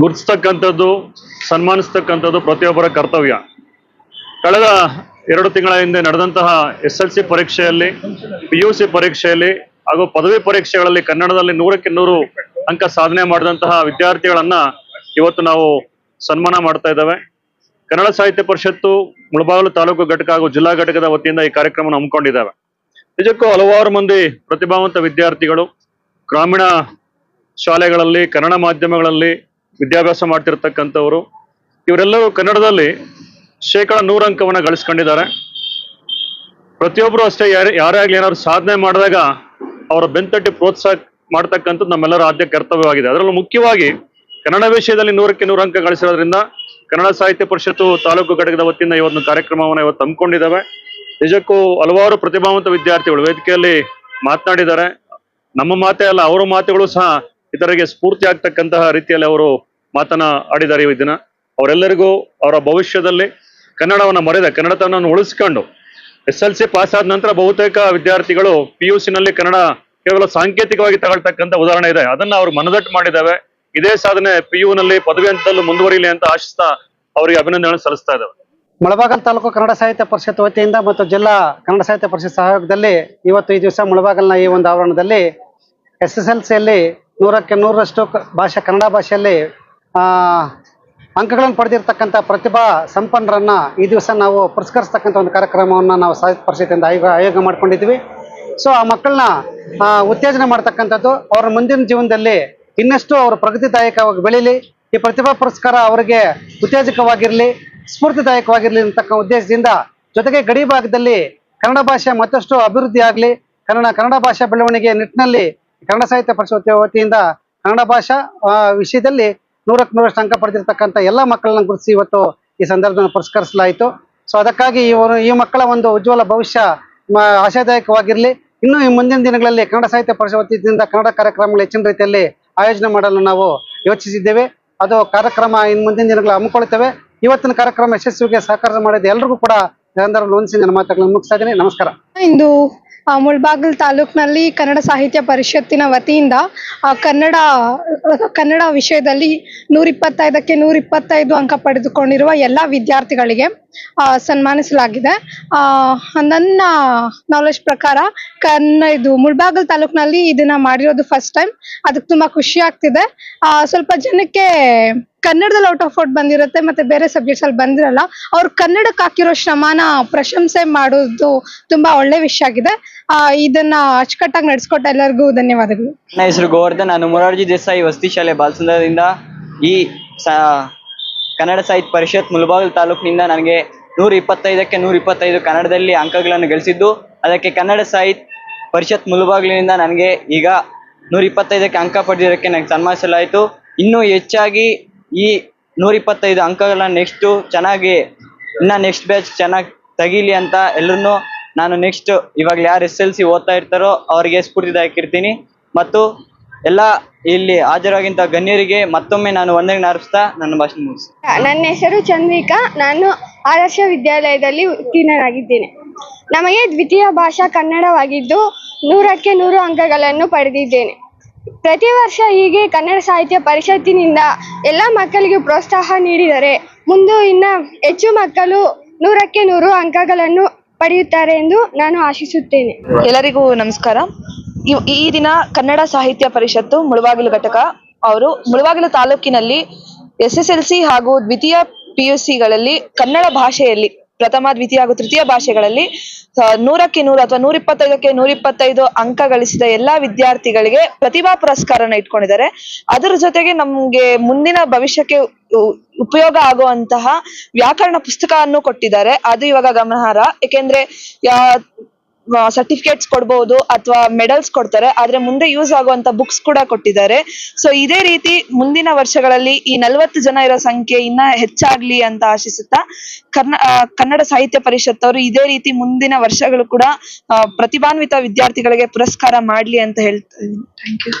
ಗುರುತಿಸ್ತಕ್ಕಂಥದ್ದು ಸನ್ಮಾನಿಸ್ತಕ್ಕಂಥದ್ದು ಪ್ರತಿಯೊಬ್ಬರ ಕರ್ತವ್ಯ. ಕಳೆದ ಎರಡು ತಿಂಗಳ ಹಿಂದೆ ನಡೆದಂತಹ ಎಸ್ ಎಲ್ ಸಿ ಪರೀಕ್ಷೆಯಲ್ಲಿ, ಪಿ ಯು ಸಿ ಪರೀಕ್ಷೆಯಲ್ಲಿ ಹಾಗೂ ಪದವಿ ಪರೀಕ್ಷೆಗಳಲ್ಲಿ ಕನ್ನಡದಲ್ಲಿ ನೂರಕ್ಕೆ ನೂರು ಅಂಕ ಸಾಧನೆ ಮಾಡಿದಂತಹ ವಿದ್ಯಾರ್ಥಿಗಳನ್ನ ಇವತ್ತು ನಾವು ಸನ್ಮಾನ ಮಾಡ್ತಾ ಇದ್ದೇವೆ. ಕನ್ನಡ ಸಾಹಿತ್ಯ ಪರಿಷತ್ತು, ಮುಳಬಾಗಿಲು ತಾಲೂಕು ಘಟಕ ಹಾಗೂ ಜಿಲ್ಲಾ ಘಟಕದ ವತಿಯಿಂದ ಈ ಕಾರ್ಯಕ್ರಮವನ್ನು ಹಮ್ಮಿಕೊಂಡಿದ್ದಾವೆ. ನಿಜಕ್ಕೂ ಹಲವಾರು ಮಂದಿ ಪ್ರತಿಭಾವಂತ ವಿದ್ಯಾರ್ಥಿಗಳು ಗ್ರಾಮೀಣ ಶಾಲೆಗಳಲ್ಲಿ, ಕನ್ನಡ ಮಾಧ್ಯಮಗಳಲ್ಲಿ ವಿದ್ಯಾಭ್ಯಾಸ ಮಾಡ್ತಿರ್ತಕ್ಕಂಥವರು. ಇವರೆಲ್ಲರೂ ಕನ್ನಡದಲ್ಲಿ ಶೇಕಡ ನೂರ ಅಂಕವನ್ನು ಗಳಿಸ್ಕೊಂಡಿದ್ದಾರೆ. ಪ್ರತಿಯೊಬ್ಬರು ಅಷ್ಟೇ ಯಾರೇ ಯಾರೇ ಆಗಲಿ ಏನಾದ್ರು ಸಾಧನೆ ಮಾಡಿದಾಗ ಅವರ ಬೆಂತಟ್ಟಿ ಪ್ರೋತ್ಸಾಹ ಮಾಡ್ತಕ್ಕಂಥದ್ದು ನಮ್ಮೆಲ್ಲರ ಆದ್ಯ ಕರ್ತವ್ಯವಾಗಿದೆ. ಅದರಲ್ಲೂ ಮುಖ್ಯವಾಗಿ ಕನ್ನಡ ವಿಷಯದಲ್ಲಿ ನೂರಕ್ಕೆ ನೂರು ಅಂಕ ಗಳಿಸಿರೋದ್ರಿಂದ ಕನ್ನಡ ಸಾಹಿತ್ಯ ಪರಿಷತ್ತು ತಾಲೂಕು ಘಟಕದ ವತಿಯಿಂದ ಇವತ್ತು ಕಾರ್ಯಕ್ರಮವನ್ನು ಇವತ್ತು ಹಮ್ಮಿಕೊಂಡಿದ್ದಾವೆ. ನಿಜಕ್ಕೂ ಹಲವಾರು ಪ್ರತಿಭಾವಂತ ವಿದ್ಯಾರ್ಥಿಗಳು ವೇದಿಕೆಯಲ್ಲಿ ಮಾತನಾಡಿದ್ದಾರೆ. ನಮ್ಮ ಮಾತೇ ಅಲ್ಲ, ಅವರ ಮಾತುಗಳು ಸಹ ಇತರರಿಗೆ ಸ್ಫೂರ್ತಿ ಆಗ್ತಕ್ಕಂತಹ ರೀತಿಯಲ್ಲಿ ಅವರು ಮಾತನ್ನ ಆಡಿದ್ದಾರೆ ಈ ದಿನ. ಅವರೆಲ್ಲರಿಗೂ ಅವರ ಭವಿಷ್ಯದಲ್ಲಿ ಕನ್ನಡವನ್ನು ಮರೆದ ಕನ್ನಡತನವನ್ನು ಉಳಿಸ್ಕೊಂಡು ಎಸ್ ಎಲ್ ಸಿ ಪಾಸ್ ಆದ ನಂತರ ಬಹುತೇಕ ವಿದ್ಯಾರ್ಥಿಗಳು ಪಿ ಯು ನಲ್ಲಿ ಕನ್ನಡ ಕೇವಲ ಸಾಂಕೇತಿಕವಾಗಿ ತಗೊಳ್ತಕ್ಕಂಥ ಉದಾಹರಣೆ ಇದೆ. ಅದನ್ನ ಅವರು ಮನದಟ್ಟು ಮಾಡಿದ್ದಾವೆ ಇದೇ ಸಾಧನೆ ಪಿ ಯು ನಲ್ಲಿ ಪದವಿ ಹಂತದಲ್ಲೂ ಮುಂದುವರಿಯಲಿ ಅಂತ ಆಶಿಸ್ತಾ ಅವರಿಗೆ ಅಭಿನಂದನೆ ಸಲ್ಲಿಸ್ತಾ ಇದ್ದಾವೆ. ಮುಳಬಾಗಲ್ ತಾಲೂಕು ಕನ್ನಡ ಸಾಹಿತ್ಯ ಪರಿಷತ್ ವತಿಯಿಂದ ಮತ್ತು ಜಿಲ್ಲಾ ಕನ್ನಡ ಸಾಹಿತ್ಯ ಪರಿಷತ್ ಸಹಯೋಗದಲ್ಲಿ ಇವತ್ತು ಈ ದಿವಸ ಮುಳಬಾಗಲ್ನ ಈ ಒಂದು ಆವರಣದಲ್ಲಿ ಎಸ್ ಎಸ್ ಎಲ್ ಸಿಯಲ್ಲಿ ನೂರಕ್ಕೆ ನೂರರಷ್ಟು ಭಾಷೆ ಕನ್ನಡ ಭಾಷೆಯಲ್ಲಿ ಅಂಕಗಳನ್ನು ಪಡೆದಿರ್ತಕ್ಕಂಥ ಪ್ರತಿಭಾ ಸಂಪನ್ನರನ್ನ ಈ ದಿವಸ ನಾವು ಪುರಸ್ಕರಿಸ್ತಕ್ಕಂಥ ಒಂದು ಕಾರ್ಯಕ್ರಮವನ್ನು ನಾವು ಸಾಹಿತ್ಯ ಪರಿಷತ್ತಿಂದ ಆಯೋಗ ಆಯೋಗ ಮಾಡ್ಕೊಂಡಿದ್ವಿ ಸೊ ಆ ಮಕ್ಕಳನ್ನ ಉತ್ತೇಜನ ಮಾಡ್ತಕ್ಕಂಥದ್ದು ಅವರ ಮುಂದಿನ ಜೀವನದಲ್ಲಿ ಇನ್ನಷ್ಟು ಅವರು ಪ್ರಗತಿದಾಯಕವಾಗಿ ಬೆಳೀಲಿ. ಈ ಪ್ರತಿಭಾ ಪುರಸ್ಕಾರ ಅವರಿಗೆ ಉತ್ತೇಜಕವಾಗಿರಲಿ, ಸ್ಫೂರ್ತಿದಾಯಕವಾಗಿರಲಿ ಅಂತಕ್ಕ ಉದ್ದೇಶದಿಂದ ಜೊತೆಗೆ ಗಡಿ ಭಾಗದಲ್ಲಿ ಕನ್ನಡ ಭಾಷೆ ಮತ್ತಷ್ಟು ಅಭಿವೃದ್ಧಿ ಆಗಲಿ, ಕನ್ನಡ ಕನ್ನಡ ಭಾಷಾ ಬೆಳವಣಿಗೆ ನಿಟ್ಟಿನಲ್ಲಿ ಕನ್ನಡ ಸಾಹಿತ್ಯ ಪರಿಷತ್ ವತಿಯಿಂದ ಕನ್ನಡ ಭಾಷಾ ವಿಷಯದಲ್ಲಿ ನೂರಕ್ಕೆ ನೂರಷ್ಟು ಅಂಕ ಪಡೆದಿರ್ತಕ್ಕಂಥ ಎಲ್ಲ ಮಕ್ಕಳನ್ನ ಗುರುತಿಸಿ ಇವತ್ತು ಈ ಸಂದರ್ಭದಲ್ಲಿ ಪುರಸ್ಕರಿಸಲಾಯಿತು. ಸೊ ಅದಕ್ಕಾಗಿ ಇವರು ಈ ಮಕ್ಕಳ ಒಂದು ಉಜ್ವಲ ಭವಿಷ್ಯ ಆಶಾದಾಯಕವಾಗಿರಲಿ. ಇನ್ನು ಈ ಮುಂದಿನ ದಿನಗಳಲ್ಲಿ ಕನ್ನಡ ಸಾಹಿತ್ಯ ಪರಿಷತ್ ವತಿಯಿಂದ ಕನ್ನಡ ಕಾರ್ಯಕ್ರಮಗಳು ಹೆಚ್ಚಿನ ರೀತಿಯಲ್ಲಿ ಆಯೋಜನೆ ಮಾಡಲು ನಾವು ಯೋಚಿಸಿದ್ದೇವೆ. ಅದು ಕಾರ್ಯಕ್ರಮ ಇನ್ನು ಮುಂದಿನ ದಿನಗಳು ಹಮ್ಮಿಕೊಳ್ತೇವೆ ಇವತ್ತಿನ ಕಾರ್ಯಕ್ರಮ ಯಶಸ್ವಿಗೆ ಸಹಕಾರ ಮಾಡಿದ ಎಲ್ರಿಗೂ ಕೂಡ ಸಂದರ್ಭ ನನ್ನ ಮಾತುಗಳನ್ನು ಮುಗಿಸ್ತಾ ಇದ್ದೀನಿ. ನಮಸ್ಕಾರ. ಇಂದು ಮುಳ್ಬಾಗಿಲ್ ತಾಲೂಕಿನಲ್ಲಿ ಕನ್ನಡ ಸಾಹಿತ್ಯ ಪರಿಷತ್ತಿನ ವತಿಯಿಂದ ಕನ್ನಡ ಕನ್ನಡ ವಿಷಯದಲ್ಲಿ ನೂರಿಪ್ಪತ್ತೈದಕ್ಕೆ ನೂರಿಪ್ಪತ್ತೈದು ಅಂಕ ಪಡೆದುಕೊಂಡಿರುವ ಎಲ್ಲ ವಿದ್ಯಾರ್ಥಿಗಳಿಗೆ ಸನ್ಮಾನಿಸಲಾಗಿದೆ. ಆ, ನನ್ನ ನಾಲೆಜ್ ಪ್ರಕಾರ ಕನ್ನ ಇದು ಮುಳ್ಬಾಗಲ್ ತಾಲೂಕಿನಲ್ಲಿ ಇದನ್ನ ಮಾಡಿರೋದು ಫಸ್ಟ್ ಟೈಮ್ ಅದಕ್ಕೆ ತುಂಬಾ ಖುಷಿ ಆಗ್ತಿದೆ. ಸ್ವಲ್ಪ ಜನಕ್ಕೆ ಕನ್ನಡದಲ್ಲಿ ಔಟ್ ಆಫ್ ಔಟ್ ಬಂದಿರುತ್ತೆ ಮತ್ತೆ ಬೇರೆ ಸಬ್ಜೆಕ್ಟ್ಸ್ ಅಲ್ಲಿ ಬಂದಿರಲ್ಲ ಅವ್ರು ಕನ್ನಡಕ್ಕೆ ಹಾಕಿರೋ ಶ್ರಮಾನ ಪ್ರಶಂಸೆ ಮಾಡೋದು ತುಂಬಾ ಒಳ್ಳೆ ವಿಷಯ ಆಗಿದೆ. ಇದನ್ನ ಅಚ್ಚುಕಟ್ಟಾಗಿ ನಡೆಸ್ಕೊಟ್ಟ ಎಲ್ಲರಿಗೂ ಧನ್ಯವಾದಗಳು. ನನ್ನ ಹೆಸರು ಗೋವರ್ಧನ್. ನಾನು ಮೊರಾರ್ಜಿ ದೇಸಾಯಿ ವಸತಿ ಶಾಲೆ ಬಾಲಸುಂದರದಿಂದ ಈ ಕನ್ನಡ ಸಾಹಿತ್ಯ ಪರಿಷತ್ ಮುಳಬಾಗಿಲು ತಾಲೂಕಿನಿಂದ ನನಗೆ ನೂರ ಇಪ್ಪತ್ತೈದಕ್ಕೆ ನೂರ ಇಪ್ಪತ್ತೈದು ಕನ್ನಡದಲ್ಲಿ ಅಂಕಗಳನ್ನು ಗಳಿಸಿದ್ದು. ಅದಕ್ಕೆ ಕನ್ನಡ ಸಾಹಿತ್ಯ ಪರಿಷತ್ ಮುಳಬಾಗಿಲಿನಿಂದ ನನಗೆ ಈಗ ನೂರ ಇಪ್ಪತ್ತೈದಕ್ಕೆ ಅಂಕ ಪಡೆದಿದ್ದಕ್ಕೆ ನನಗೆ ಸನ್ಮಾನಿಸಲಾಯಿತು. ಇನ್ನೂ ಹೆಚ್ಚಾಗಿ ಈ ನೂರ ಇಪ್ಪತ್ತೈದು ಅಂಕಗಳನ್ನ ನೆಕ್ಸ್ಟು ಚೆನ್ನಾಗಿ ಇನ್ನು ನೆಕ್ಸ್ಟ್ ಬ್ಯಾಚ್ ಚೆನ್ನಾಗಿ ತೆಗೀಲಿ ಅಂತ ಎಲ್ಲರೂ ನಾನು ನೆಕ್ಸ್ಟ್ ಇವಾಗ ಯಾರು ಎಸ್ ಎಲ್ ಸಿ ಓದ್ತಾ ಇರ್ತಾರೋ ಅವರಿಗೆ ಸ್ಫೂರ್ತಿದಾಯಕಿರ್ತೀನಿ ಮತ್ತು ಎಲ್ಲ ಇಲ್ಲಿ ಹಾಜರಾಗಿಂತ ಗಣ್ಯರಿಗೆ ಮತ್ತೊಮ್ಮೆ ನಾನು ವಂದನೆ ಅರ್ಪಿಸ್ತಾ ನನ್ನ ಭಾಷಣ ಮುಗಿಸಿ ನನ್ನ ಹೆಸರು ಚಂದ್ರಿಕಾ. ನಾನು ಆದರ್ಶ ವಿದ್ಯಾಲಯದಲ್ಲಿ ಉತ್ತೀರ್ಣರಾಗಿದ್ದೇನೆ ನಮಗೆ ದ್ವಿತೀಯ ಭಾಷಾ ಕನ್ನಡವಾಗಿದ್ದು ನೂರಕ್ಕೆ ನೂರು ಅಂಕಗಳನ್ನು ಪಡೆದಿದ್ದೇನೆ. ಪ್ರತಿ ವರ್ಷ ಹೀಗೆ ಕನ್ನಡ ಸಾಹಿತ್ಯ ಪರಿಷತ್ತಿನಿಂದ ಎಲ್ಲ ಮಕ್ಕಳಿಗೆ ಪ್ರೋತ್ಸಾಹ ನೀಡಿದರೆ ಮುಂದೆ ಇನ್ನ ಹೆಚ್ಚು ಮಕ್ಕಳು ನೂರಕ್ಕೆ ನೂರು ಅಂಕಗಳನ್ನು ಪಡೆಯುತ್ತಾರೆ ಎಂದು ನಾನು ಆಶಿಸುತ್ತೇನೆ. ಎಲ್ಲರಿಗೂ ನಮಸ್ಕಾರ. ಈ ದಿನ ಕನ್ನಡ ಸಾಹಿತ್ಯ ಪರಿಷತ್ತು ಮುಳುವಾಗಿಲು ಘಟಕ ಅವರು ಮುಳುವಾಗಿಲು ತಾಲೂಕಿನಲ್ಲಿ ಎಸ್ ಎಸ್ ಎಲ್ ಸಿ ಹಾಗೂ ದ್ವಿತೀಯ ಪಿಯುಸಿಗಳಲ್ಲಿ ಕನ್ನಡ ಭಾಷೆಯಲ್ಲಿ ಪ್ರಥಮ, ದ್ವಿತೀಯ ಹಾಗೂ ತೃತೀಯ ಭಾಷೆಗಳಲ್ಲಿ ನೂರಕ್ಕೆ ನೂರು ಅಥವಾ ನೂರ ಇಪ್ಪತ್ತೈದಕ್ಕೆ ನೂರ ಇಪ್ಪತ್ತೈದು ಅಂಕ ಗಳಿಸಿದ ಎಲ್ಲಾ ವಿದ್ಯಾರ್ಥಿಗಳಿಗೆ ಪ್ರತಿಭಾ ಪುರಸ್ಕಾರನ ಇಟ್ಕೊಂಡಿದ್ದಾರೆ. ಅದರ ಜೊತೆಗೆ ನಮ್ಗೆ ಮುಂದಿನ ಭವಿಷ್ಯಕ್ಕೆ ಉಪಯೋಗ ಆಗುವಂತಹ ವ್ಯಾಕರಣ ಪುಸ್ತಕವನ್ನು ಕೊಟ್ಟಿದ್ದಾರೆ. ಅದು ಇವಾಗ ಗಮನಾರ್ಹ. ಏಕೆಂದ್ರೆ ಸರ್ಟಿಫಿಕೇಟ್ಸ್ ಕೊಡ್ಬೋದು ಅಥವಾ ಮೆಡಲ್ಸ್ ಕೊಡ್ತಾರೆ, ಆದ್ರೆ ಮುಂದೆ ಯೂಸ್ ಆಗುವಂತ ಬುಕ್ಸ್ ಕೂಡ ಕೊಟ್ಟಿದ್ದಾರೆ. ಸೊ ಇದೇ ರೀತಿ ಮುಂದಿನ ವರ್ಷಗಳಲ್ಲಿ ಈ ನಲವತ್ತು ಜನ ಇರೋ ಸಂಖ್ಯೆ ಇನ್ನ ಹೆಚ್ಚಾಗ್ಲಿ ಅಂತ ಆಶಿಸುತ್ತಾ, ಕರ್ನ ಕನ್ನಡ ಸಾಹಿತ್ಯ ಪರಿಷತ್ ಅವರು ಇದೇ ರೀತಿ ಮುಂದಿನ ವರ್ಷಗಳು ಕೂಡ ಪ್ರತಿಭಾನ್ವಿತ ವಿದ್ಯಾರ್ಥಿಗಳಿಗೆ ಪುರಸ್ಕಾರ ಮಾಡ್ಲಿ ಅಂತ ಹೇಳ್ತಾ ಥ್ಯಾಂಕ್ ಯು